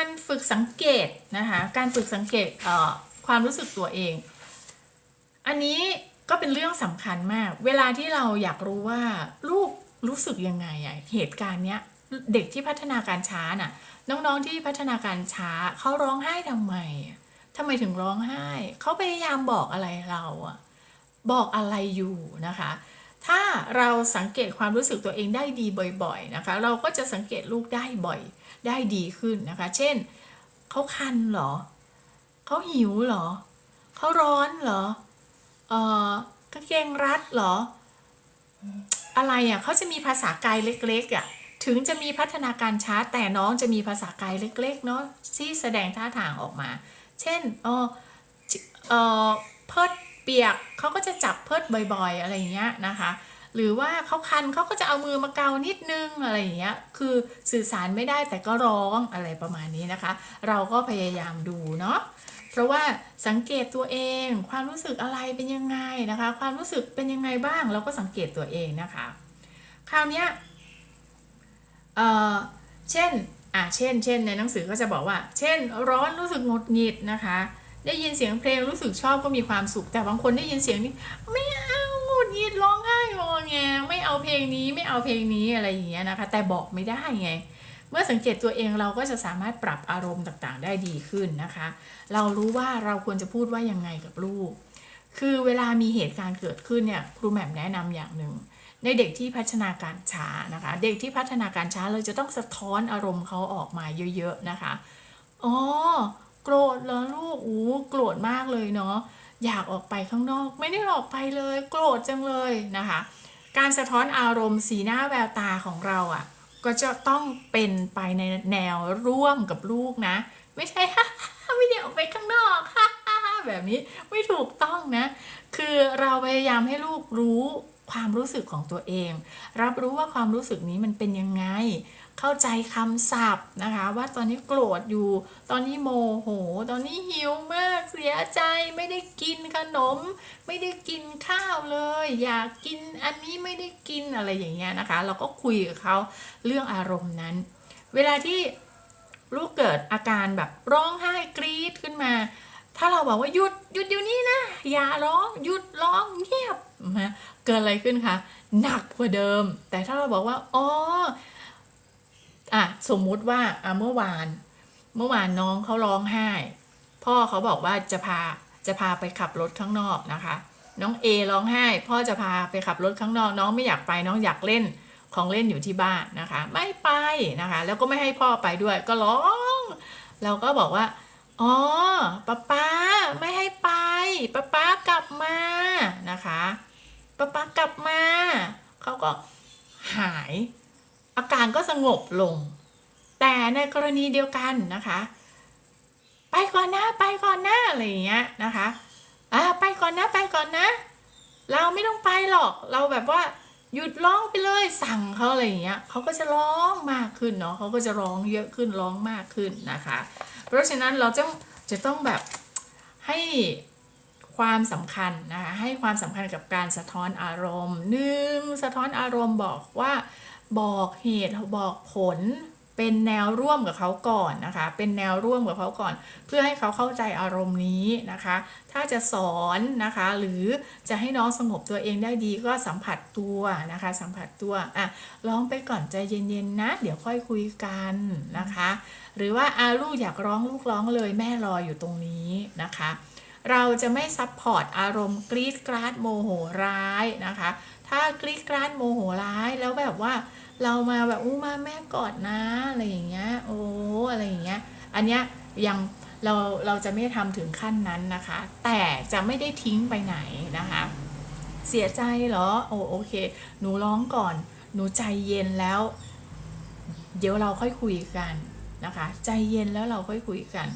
การฝึกสังเกตนะคะ การฝึกสังเกตเความรู้สึกตัวเอง อันนี้ก็เป็นเรื่องสำคัญมาก เวลาที่เราอยากรู้ว่าลูกรู้สึกยังไงอะเหตุการณ์เนี้ยเด็กที่พัฒนาการช้าน่ะ น้องๆที่พัฒนาการช้าเขาร้องไห้ทำไมทำไมถึงร้องไห้เขาพยายามบอกอะไรเราอะบอกอะไรอยู่นะคะ ถ้าเราสังเกตความรู้สึกตัวเองได้ดีบ่อยๆนะคะ เราก็จะสังเกตลูกได้บ่อยได้ดีขึ้นนะคะ เช่นเขาคันหรอเขาหิวหรอเขาร้อนหรอเออกางเกงรัดหรอ อะไรอะเขาจะมีภาษากายเล็กๆอะถึงจะมีพัฒนาการช้าแต่น้องจะมีภาษากายเล็ก ๆ เนาะที่แสดงท่าทางออกมา เช่นเออเออเพิด เปียกเขาก็จะจับเพิดบ่อยๆ อะไรอย่างเงี้ยนะคะ หรือว่าเขาคันเขาก็จะเอามือมาเกานิดนึงอะไรอย่างเงี้ยคือสื่อสารไม่ได้แต่ก็ร้องอะไรประมาณนี้นะคะ เราก็พยายามดูเนาะเพราะว่าสังเกตตัวเอง ความรู้สึกอะไรเป็นยังไงนะคะ ความรู้สึกเป็นยังไงบ้างเราก็สังเกตตัวเองนะคะ คราวเนี้ยเออเช่นอะเช่น เช่น ในหนังสือก็จะบอกว่า เช่น ร้อนรู้สึกหงุดหงิดนะคะ ได้ยินเสียงเพลงรู้สึกชอบก็มีความสุข แต่บางคนได้ยินเสียงนี้ไม่เอาหงุดหงิดร้องไห้งอแงไม่เอาเพลงนี้ไม่เอาเพลงนี้อะไรอย่างเงี้ยนะคะ แต่บอกไม่ได้ไง เมื่อสังเกตตัวเองเราก็จะสามารถปรับอารมณ์ต่างๆ ได้ดีขึ้นนะคะ เรารู้ว่าเราควรจะพูดว่ายังไงกับลูก คือเวลามีเหตุการณ์เกิดขึ้นเนี่ยครูแหม่มแนะนำอย่างหนึ่งในเด็กที่พัฒนาการช้านะคะ เด็กที่พัฒนาการช้าเราจะต้องสะท้อนอารมณ์เขาออกมาเยอะ ๆนะคะอ๋อ โกรธเหรอลูกอู้โกรธมากเลยเนาะอยากออกไปข้างนอก ไม่ได้ออกไปเลย โกรธจังเลยนะคะ การสะท้อนอารมณ์สีหน้าแววตาของเราอะ่ะ ก็จะต้องเป็นไปในแนวร่วมกับลูกนะ ไม่ใช่ไม่ได้ออกไปข้างนอกแบบนี้ไม่ถูกต้องนะ คือเราพยายามให้ลูกรู้ ความรู้สึกของตัวเอง รับรู้ว่าความรู้สึกนี้มันเป็นยังไง เข้าใจคำศัพท์นะคะ ว่าตอนนี้โกรธอยู่ ตอนนี้โมโห ตอนนี้หิวมากเสียใจไม่ได้กินขนม ไม่ได้กินข้าวเลย อยากกินอันนี้ไม่ได้กินอะไรอย่างเงี้ยนะคะ เราก็คุยกับเขาเรื่องอารมณ์นั้น เวลาที่ลูกเกิดอาการแบบร้องไห้กรี๊ดขึ้นมา ถ้าเราบอกว่าหยุดหยุดเดี๋ยวนี้นะ อย่าร้องหยุดร้องเงียบนะเกิดอะไรขึ้นคะหนักกว่าเดิม แต่ถ้าเราบอกว่าอ๋ออะสมมุติว่าอะเมื่อวาน เมื่อวานน้องเขาร้องไห้ พ่อเขาบอกว่าจะพาจะพาไปขับรถข้างนอกนะคะ น้องเอร้องไห้ พ่อจะพาไปขับรถข้างนอก น้องไม่อยากไปน้องอยากเล่นของเล่นอยู่ที่บ้านนะคะ ไม่ไปนะคะ แล้วก็ไม่ให้พ่อไปด้วยก็ร้อง เราก็บอกว่า อ๋อป๊าป๊าไม่ให้ไปป๊าป๊ากลับมานะคะป๊าป๊ากลับมาเขาก็หาย อาการก็สงบลง แต่ในกรณีเดียวกันนะคะ ไปก่อนนะไปก่อนนะอะไรอย่างเงี้ยนะคะอ่าไปก่อนนะไปก่อนนะ เราไม่ต้องไปหรอกเราแบบว่าหยุดร้องไปเลยสั่งเขาอะไรอย่างเงี้ยเขาก็จะร้องมากขึ้นเนาะเขาก็จะร้องเยอะขึ้นร้องมากขึ้นนะคะ เพราะฉะนั้นเราจะจะต้องแบบให้ความสำคัญนะคะให้ความสำคัญกับการสะท้อนอารมณ์หนึ่งสะท้อนอารมณ์บอกว่าบอกเหตุบอกผล เป็นแนวร่วมกับเขาก่อนนะคะ เป็นแนวร่วมกับเขาก่อน เพื่อให้เขาเข้าใจอารมณ์นี้นะคะ ถ้าจะสอนนะคะ หรือจะให้น้องสงบตัวเองได้ดีก็สัมผัสตัวนะคะ สัมผัสตัวอะร้องไปก่อนใจเย็นๆนะ เดี๋ยวค่อยคุยกันนะคะ หรือว่าอาลูกอยากร้องลูกร้องเลยแม่รออยู่ตรงนี้นะคะเราจะไม่ซับพอร์ตอารมณ์กรีดกราดโมโหร้ายนะคะ ถ้ากรีดกราดโมโหร้ายแล้วแบบว่า เรามาแบบอู้มาแม่กอดนะอะไรอย่างเงี้ย โอ้อะไรอย่างเงี้ย อันเนี้ยยังเราเราจะไม่ทำถึงขั้นนั้นนะคะ แต่จะไม่ได้ทิ้งไปไหนนะคะ เสียใจเหรอโอโอเค หนูร้องก่อน หนูใจเย็นแล้ว เดี๋ยวเราค่อยคุยกันนะคะ ใจเย็นแล้วเราค่อยคุยกัน